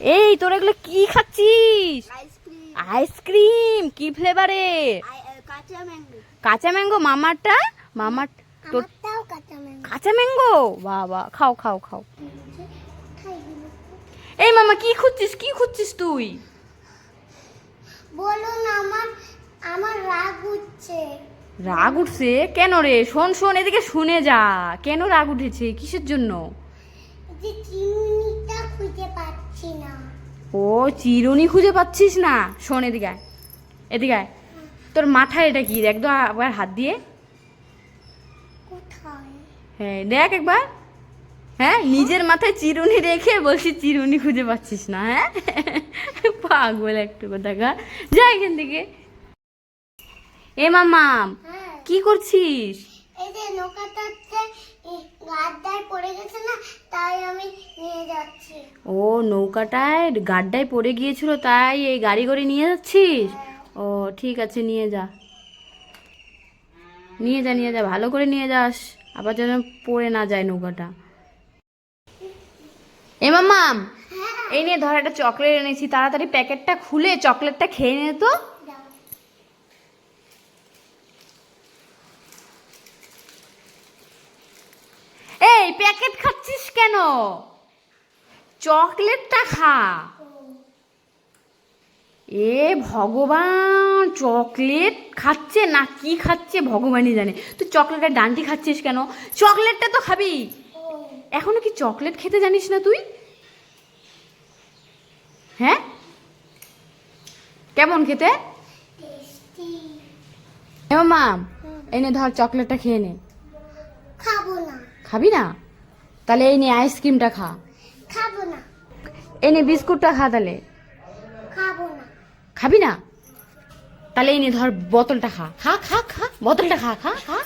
এই তোর এগুলো কি খাচ্ছিস? আইসক্রিম কি কাঁচা ম্যাঙ্গো কাঁচা ম্যাঙ্গো মামারটা? মামার তোর কাঁচা ম্যাঙ্গো বাবা খাও খাও খাও। এই মামা কি খুঁজছিস? কি খুঁজছিস তুই? বলুন আমার আমার রাগ উঠছে। রাগ উঠছে? কেন রে? শোন শোন এদিকে শুনে যা। কেন রাগ উঠেছে? কিসের জন্য? যে চিমনিটা খুঁজে পাচ্ছি না। ও চিরুনি খুঁজে পাচ্ছিস না? শোন এদিকে। এদিকে তোর মাথায় এটা কি? দেখ একবার হাত দিয়ে। হ্যাঁ দেখ একবার। হ্যাঁ নিজের মাথায় চিরুনি রেখে বলছি চিরুনি খুঁজে পাচ্ছিস না হ্যাঁ? পাগল একটু কোথাকার যা এখান থেকে। এ মামাম হ্যাঁ। কি করছিস? এই যে নৌকাটাতে পড়ে গেছে না তাই আমি নিয়ে যাচ্ছি ও, নৌকাটায় গাড্ডায় পড়ে গিয়েছিল, তাই এই গাড়ি করে নিয়ে যাচ্ছিস? ও, ঠিক আছে, নিয়ে যা। নিয়ে যা নিয়ে যা, ভালো করে নিয়ে যাস, আবার যেন পড়ে না যায় নৌকাটা। এ হ্যাঁ এই নিয়ে ধর একটা চকলেট এনেছি, তাড়াতাড়ি প্যাকেটটা খুলে চকলেটটা খেয়ে নে তো। এই, প্যাকেট খাচ্ছিস কেন? চকলেটটা খা। এ ভগবান চকলেট খাচ্ছে না কি খাচ্ছে ভগবানই জানে। তুই চকলেটের ডান্টি খাচ্ছিস কেন? চকলেটটা তো খাবি। এখনও কি চকলেট খেতে জানিস না তুই? হ্যাঁ? কেমন খেতে? মাম এনে ধর চকলেটটা খেয়ে নে। খাব না। খাবি না? তাহলে এই নে আইসক্রিমটা খা। খাব না। এনে বিস্কুটটা খা তাহলে। খাব না। খাবি না? তাহলে এনে ধর বোতলটা খা। খা খা খা বোতলটা খা খা খা।